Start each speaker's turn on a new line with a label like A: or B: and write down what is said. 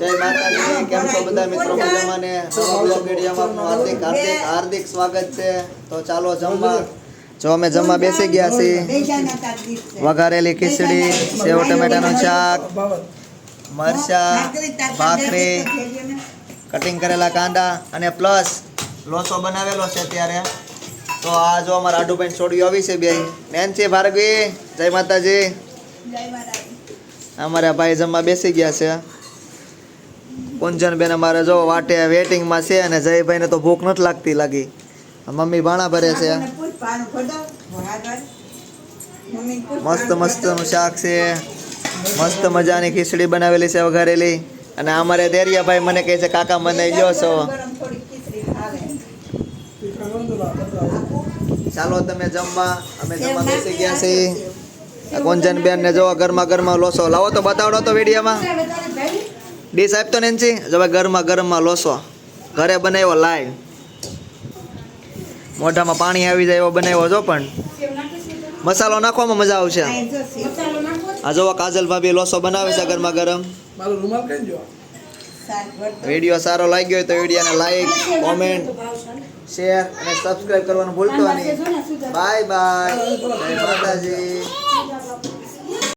A: જય માતાજી, કેમ છો બધા મિત્રો મજામાં ને? હાર્દિક હાર્દિક હાર્દિક સ્વાગત છે. તો ચાલો જમવા. જો અમે જમવા બેસી ગયા છીએ. વઘારેલી ખીચડી, સેવ ટમેટાનું શાક, મરચા, ભાખરી કટિંગ કરેલા કાંદા અને પ્લસ લોચો બનાવેલો છે ત્યારે તો આ જો અમારા આડુભાઈ છોડ્યું આવી છે બે નેન્સી ભાર્ગવી, જય માતાજી. અમારા ભાઈ જમવા બેસી ગયા છે. કુંજનબેન અમારે જો વાટે વેટિંગમાં છે અને જયભાઈને તો ભૂખ નથી લાગતી લાગી. મમ્મી ભાણા ભરે છે. મસ્ત મસ્તનું શાક છે. મસ્ત મજાની ખીચડી બનાવેલી છે વઘારેલી. અને અમારે દેરિયાભાઈ મને કહે છે કાકા મને જો છો. ચાલો તમે જમવા. અમે જમવા બેસી ગયા છીએ. કુંજન બેન ને જો ગરમા ગરમા લોસો. લાવો તો બતાવડો તો વિડીયોમાં. ડીશ આપતો ને એનસી હવે ગરમા ગરમમાં લોસો. ઘરે બનાવ્યો લાઈવ મોઢામાં પાણી આવી જાય એવો બનાવ્યો છો પણ. મસાલો નાખવામાં મજા આવશે. આ જોવા કાજલ ભાભી લોસો બનાવે છે ગરમા ગરમ.
B: જો
A: વીડિયો સારો લાગ્યો હોય તો વિડીયોને લાઈક કોમેન્ટ શેર અને સબસ્ક્રાઇબ કરવાનું ભૂલતો નહીં. બાય બાય જય માતાજી.